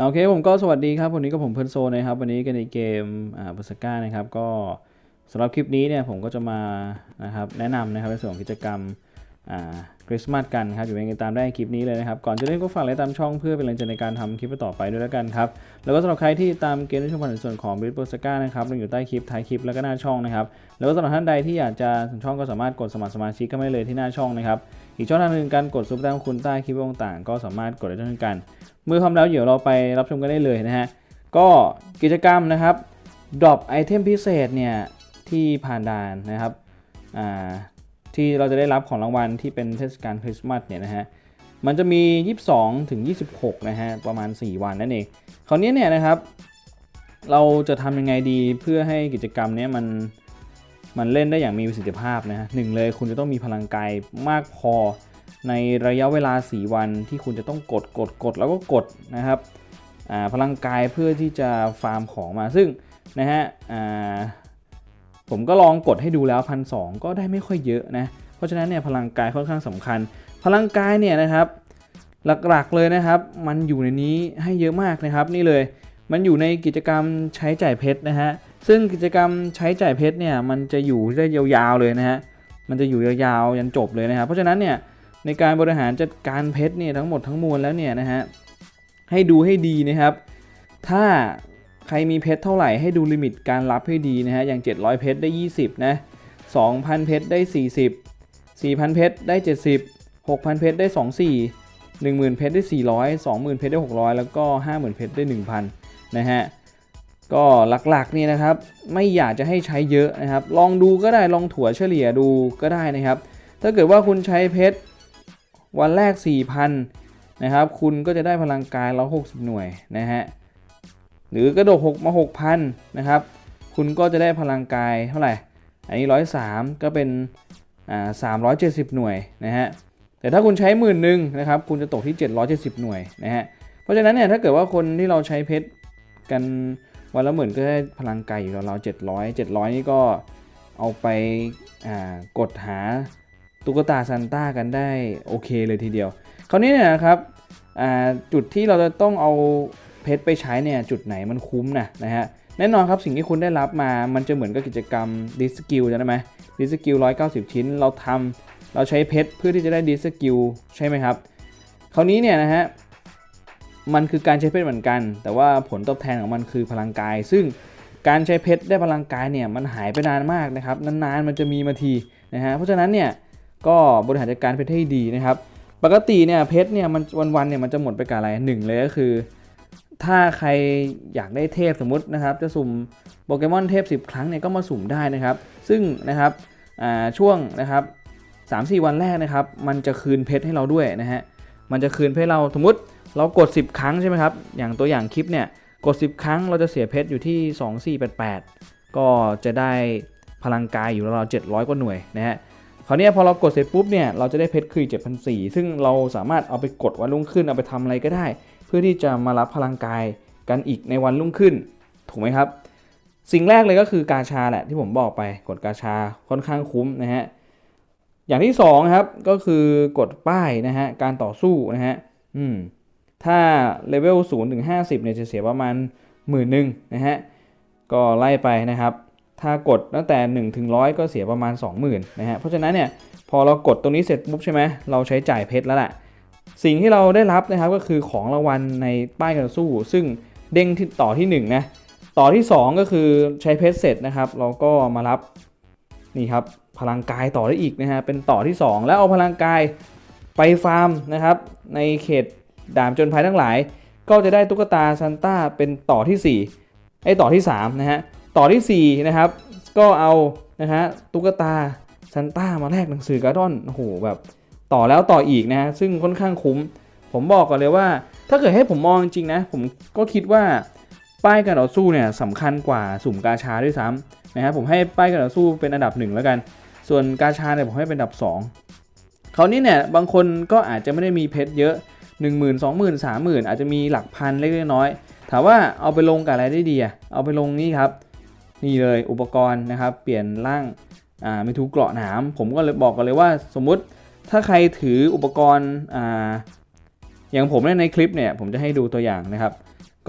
โอเคผมก็สวัสดีครับ วันนี้ก็ผมเพิร์นโซนะครับ วันนี้กันในเกมอ่าบุสก้านะครับก็สำหรับคลิปนี้เนี่ยผมก็จะมานะครับแนะนำนะครับในส่วนของกิจกรรมอ่าคริสต์มาสกันครับอยู่ในตามได้คลิปนี้เลยนะครับ ก่อนจะเล่นก็ฝากไลค์ตามช่องเพื่อเป็นแรงใจในการทำคลิปต่อไปด้วยแล้วกันครับ แล้วก็สำหรับใครที่ตามเกมในช่วงผ่านในส่วนของบิสบุสก้านะครับเราอยู่ใต้คลิปท้ายคลิปแล้วก็หน้าช่องนะครับแล้วก็สำหรับท่านใดที่อยากจะถึงช่องก็สามารถกดสมัครสมาชิกก็ไม่เลยที่หน้าช่องนะครับ อีกช่องทางหนึ่งการกดซุปเปอร์แตงคุณใต้คลิปต่างๆ ก็สามารถกดได้เช่นกัน เมื่อพร้อมแล้วเดี๋ยวเราไปรับชมกันได้เลยนะฮะ ก็กิจกรรมนะครับดรอปไอเทมพิเศษเนี่ยที่ผ่านด่านนะครับอ่าที่เราจะได้รับของรางวัลที่เป็นเทศกาลคริสต์มาสเนี่ยนะฮะมันจะมี 22 ถึง 26 นะฮะ ประมาณ 4 วันนั่นเอง คราวนี้เนี่ยนะครับ เราจะทำยังไงดีเพื่อให้กิจกรรมเนี้ยมัน มันเล่นได้อย่างมีประสิทธิภาพนะฮะหนึ่งเลยคุณจะต้องมีพลังกายมากพอในระยะเวลา 4 วันที่คุณจะต้องกดกดกดแล้วก็กดนะครับพลังกายเพื่อที่จะฟาร์มของมาซึ่งนะฮะผมก็ลองกดให้ดูแล้วพันสก็ได้ไม่ค่อยเยอะนะเพราะฉะนั้นเนี่ยพลังกายค่อนข้างสำคัญ พลังกายเนี่ยนะครับหลักๆเลยนะครับ มันอยู่ในนี้ให้เยอะมากนะครับ นี่เลยมันอยู่ในกิจกรรมใช้จ่ายเพชรนะฮะ ซึ่งกิจกรรมใช้จ่ายเพชรเนี่ยมันจะอยู่ได้ยาวๆเลยนะฮะ มันจะอยู่ยาวๆยันจบเลยนะครับ เพราะฉะนั้นเนี่ยในการบริหารจัดการเพชรเนี่ยทั้งหมดทั้งมวลแล้วเนี่ยนะฮะให้ดูให้ดีนะครับ ถ้าใครมีเพชรเท่าไหร่ให้ดูลิมิตการรับให้ดีนะฮะอย่าง 700 เพชรได้ 20 นะ 2,000 เพชรได้ 40 4,000 เพชรได้ 70 6,000 เพชรได้ 24 10,000 เพชรได้ 400 20,000 เพชรได้ 600 แล้วก็ 50,000 เพชรได้ 1,000 นะฮะ ก็หลักๆนี่นะครับ ไม่อยากจะให้ใช้เยอะนะครับ ลองดูก็ได้ลองถั่วเฉลี่ยดูก็ได้นะครับ ถ้าเกิดว่าคุณใช้เพชรวันแรก 4,000 นะครับ คุณก็จะได้พลังกาย 160 หน่วยนะฮะหรือกระโดด6มา 6,000 นะครับ คุณก็จะได้พลังกายเท่าไหร่ อันนี้ 103 ก็เป็นอ่า370 หน่วยนะฮะแต่ถ้าคุณใช้หมื่นหนึ่งนะครับ คุณจะตกที่ 770 หน่วยนะฮะเพราะฉะนั้นเนี่ยถ้าเกิดว่าคนที่เราใช้เพชรกัน วันละหมื่นก็ได้พลังไกายอยู่ราวๆ700 700นี่ก็เอาไปกดหาตุ๊กตาซันต้ากันได้โอเคเลยทีเดียว คราวนี้เนี่ยนะครับจุดที่เราจะต้องเอาเพชรไปใช้เนี่ยจุดไหนมันคุ้มนะนะฮะแน่นอนครับสิ่งที่คุณได้รับมา มันจะเหมือนกับกิจกรรมดิสกิลจะได้ไหมดิสกิล190ชิ้น เราทำเราใช้เพชรเพื่อที่จะได้ดิสกิลใช่ไหมครับ คราวนี้เนี่ยนะฮะ มันคือการใช้เพชรเหมือนกัน แต่ว่าผลตอบแทนของมันคือพลังกาย ซึ่งการใช้เพชรได้พลังกายเนี่ยมันหายไปนานมากนะครับนานๆมันจะมีมาทีนะฮะเพราะฉะนั้นเนี่ยก็บริหารจัดการเพชรให้ดีนะครับปกติเนี่ยเพชรเนี่ยมันวันๆเนี่ยมันจะหมดไปกับอะไรหนึ่งเลยก็คือ ถ้าใครอยากได้เทพสมมตินะครับ จะสุ่มโปเกมอนเทพ 10 ครั้งเนี่ยก็มาสุ่มได้นะครับ ซึ่งนะครับช่วงนะครับ3-4 วันแรกนะครับ มันจะคืนเพชรให้เราด้วยนะฮะมันจะคืนเพชรเราสมมติ เรากด 10 ครั้งใช่ไหมครับ อย่างตัวอย่างคลิปเนี่ย กด 10 ครั้งเราจะเสียเพชรอยู่ที่ 2488 ก็จะได้พลังกายอยู่ราวๆ700 กว่าหน่วยนะฮะ คราวนี้พอเรากดเสร็จปุ๊บเนี่ย เราจะได้เพชรคืน7,400 ซึ่งเราสามารถเอาไปกดวันรุ่งขึ้น เอาไปทำอะไรก็ได้ เพื่อที่จะมารับพลังกายกันอีกในวันรุ่งขึ้น ถูกไหมครับ สิ่งแรกเลยก็คือกาชาแหละที่ผมบอกไป กดกาชาค่อนข้างคุ้มนะฮะ อย่างที่2ครับก็คือกดป้ายนะฮะ การต่อสู้นะฮะ อืม ถ้าเลเวล0ถึง50เนี่ยจะเสียประมาณหมื่นหนึ่งนะฮะ ก็ไล่ไปนะครับ ถ้ากดตั้งแต่ 1 ถึง 100 ก็เสียประมาณ 20,000นะฮะ เพราะฉะนั้นเนี่ยพอเรากดตรงนี้เสร็จปุ๊บใช่ไหมเราใช้จ่ายเพชรแล้วแหละ สิ่งที่เราได้รับนะครับก็คือของรางวัลในป้ายการสู้ ซึ่งเด้งที่ต่อที่1นะ ต่อที่ 2 ก็คือใช้เพชรเสร็จนะครับ เราก็มารับนี่ครับพลังกายต่อได้อีกนะฮะ เป็นต่อที่ 2 แล้วเอาพลังกายไปฟาร์มนะครับในเขต ดามจนภัยทั้งหลาย ก็จะได้ตุ๊กตาซันต้าเป็นต่อที่ 4 ไอ้ต่อที่3นะฮะต่อที่4นะครับก็เอานะฮะตุ๊กตาซันต้ามาแลกหนังสือการ์ดอนโอ้โหแบบต่อแล้วต่ออีกนะฮะซึ่งค่อนข้างคุ้ม ผมบอกก่อนเลยว่า ถ้าเกิดให้ผมมองจริงนะ ผมก็คิดว่าป้ายการต่อสู้เนี่ยสำคัญกว่าสุ่มกาชาด้วยซ้ำนะครับผมให้ป้ายการต่อสู้เป็นอันดับหนึ่งแล้วกัน ส่วนกาชาเนี่ยผมให้เป็นอันดับ 2 คราวนี้เนี่ยบางคนก็อาจจะไม่ได้มีเพชรเยอะ 1 0 0 0 0 2 0 0 0 0 3 0,000 อาจจะมีหลักพันเล็กน้อย ถามว่าเอาไปลงกับอะไรได้ดีอะเอาไปลงนี่ครับ นี่เลยอุปกรณ์นะครับ เปลี่ยนร่างอ่ามีทูเกราะหนาม ผมก็เลยบอกกันเลยว่าสมมุติถ้าใครถืออุปกรณ์อ่าอย่างผมเนี่ยในคลิปเนี่ยผมจะให้ดูตัวอย่างนะครับ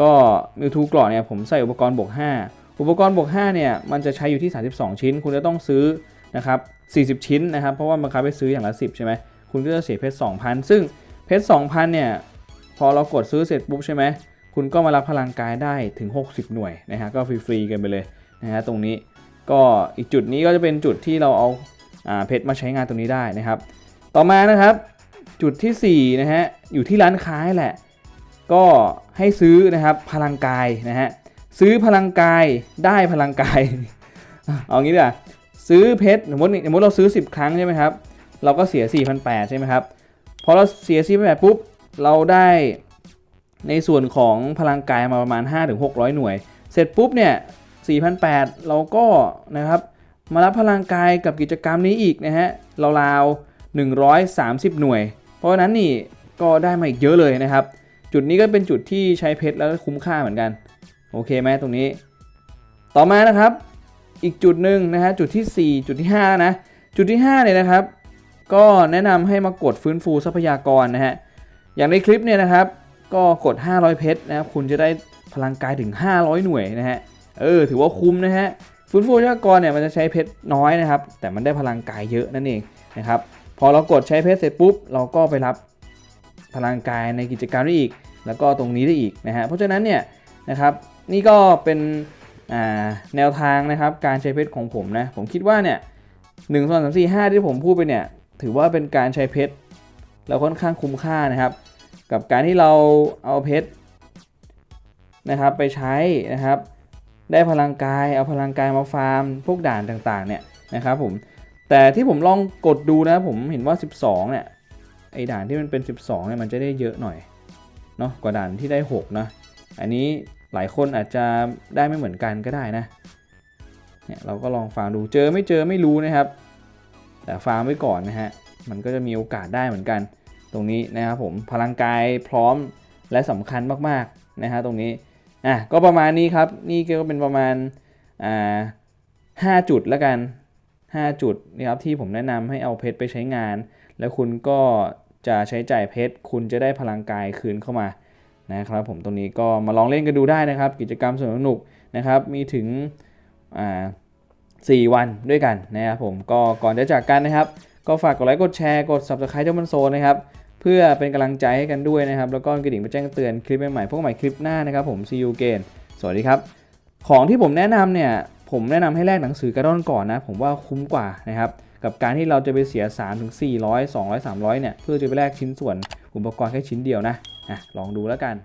ก็มิวทูกรอเนี่ยผมใส่อุปกรณ์บวก5 อุปกรณ์บวก5เนี่ยมันจะใช้อยู่ที่ 32 ชิ้น คุณจะต้องซื้อนะครับ40 ชิ้นนะครับ เพราะว่าบังคับให้ซื้ออย่างละ 10 ใช่ไหมคุณก็จะเสียเพชร2,000 ซึ่ง เพชร2,000 เนี่ย พอเรากดซื้อเสร็จปุ๊บใช่ไหม คุณก็มารับพลังกายได้ถึง 60 หน่วยนะฮะ ก็ฟรีๆกันไปเลยนะฮะตรงนี้ ก็อีกจุดนี้ก็จะเป็นจุดที่เราเอาอ่าเพชรมาใช้งานตรงนี้ได้นะครับ ต่อมานะครับ จุดทีสี่4นะฮะ อยู่ที่ร้านค้าแหละ ก็ให้ซื้อนะครับพลังกายนะฮะ ซื้อพลังกายได้พลังกาย เอางี้ดีกว่าซื้อเพชรสมมติสมมติเราซื้อ 10 ครั้งใช่ไหมครับ เราก็เสีย 4,800 ใช่ไหมครับ พอเราเสีย4,800ปุ๊บ เราได้ในส่วนของพลังกายมาประมาณ 5-600 หน่วย เสร็จปุ๊บเนี่ย4,800 เราก็นะครับมารับพลังกายกับกิจกรรมนี้อีกนะฮะราวๆ130 หน่วย เพราะฉะนั้นนี่ก็ได้มาอีกเยอะเลยนะครับ จุดนี้ก็เป็นจุดที่ใช้เพชรแล้วคุ้มค่าเหมือนกัน โอเคไหมตรงนี้ ต่อมานะครับ อีกจุดหนึ่งนะฮะจุดที่ 4 จุดที่5นะจุดที่5เนี่ยนะครับ ก็แนะนำให้มากดฟื้นฟูทรัพยากรนะฮะ อย่างในคลิปเนี่ยนะครับ ก็กด 500 เพชรนะครับคุณจะได้พลังกายถึง 500 หน่วยนะฮะ เออ ถือว่าคุ้มนะฮะ ฟื้นฟูทรัพยากรเนี่ยมันจะใช้เพชรน้อยนะครับ แต่มันได้พลังกายเยอะนั่นเองนะครับ พอเรากดใช้เพชรเสร็จปุ๊บ เราก็ไปรับพลังกายในกิจกรรมได้อีก แล้วก็ตรงนี้ได้อีกนะฮะ เพราะฉะนั้นเนี่ยนะครับ นี่ก็เป็นแนวทางนะครับการใช้เพชรของผมนะ ผมคิดว่าเนี่ยหนึ่งสองสามสี่ห้าที่ผมพูดไปเนี่ย ถือว่าเป็นการใช้เพชรแล้วค่อนข้างคุ้มค่านะครับ กับการที่เราเอาเพชรนะครับไปใช้นะครับ ได้พลังกายเอาพลังกายมาฟาร์ม พวกด่านต่างๆเนี่ยนะครับผมแต่ที่ผมลองกดดูนะผมเห็นว่า 12เนี่ยไอด่านที่มันเป็น 12เนี่ยมันจะได้เยอะหน่อยเนาะกว่าด่านที่ได้6นะอันนี้หลายคนอาจจะได้ไม่เหมือนกันก็ได้นะเนี่ยเราก็ลองฟาร์มดูเจอไม่เจอไม่รู้นะครับ แต่ฟาร์มไว้ก่อนนะฮะ มันก็จะมีโอกาสได้เหมือนกัน ตรงนี้นะครับผม พลังกายพร้อมและสำคัญมากๆนะฮะตรงนี้ อะ ก็ประมาณนี้ครับ นี่ก็เป็นประมาณ อ่าห้าจุดแล้วกัน 5 จุดนะครับที่ผมแนะนำให้เอาเพชรไปใช้งาน แล้วคุณก็จะใช้จ่ายเพชร คุณจะได้พลังกายคืนเข้ามานะครับผมตรงนี้ก็มาลองเล่นกันดูได้นะครับ กิจกรรมสนุกนะครับ มีถึงอ่า 4 วันด้วยกันนะครับผมก็ก่อนจะจากกันนะครับ ก็ฝากกดไลค์กดแชร์กด subscribe เจ้ามันโซนนะครับเพื่อเป็นกำลังใจให้กันด้วยนะครับ แล้วก็กระดิ่งไปแจ้งเตือนคลิปใหม่ๆพวกใหม่คลิปหน้านะครับผม see you again สวัสดีครับ ของที่ผมแนะนำเนี่ยผมแนะนำให้แลกหนังสือกระดอนก่อนนะ ผมว่าคุ้มกว่านะครับกับการที่เราจะไปเสีย 3 ถึง 400 200 300 เนี่ย เพื่อจะไปแลกชิ้นส่วนอุปกรณ์แค่ชิ้นเดียวนะอะลองดูแล้วกัน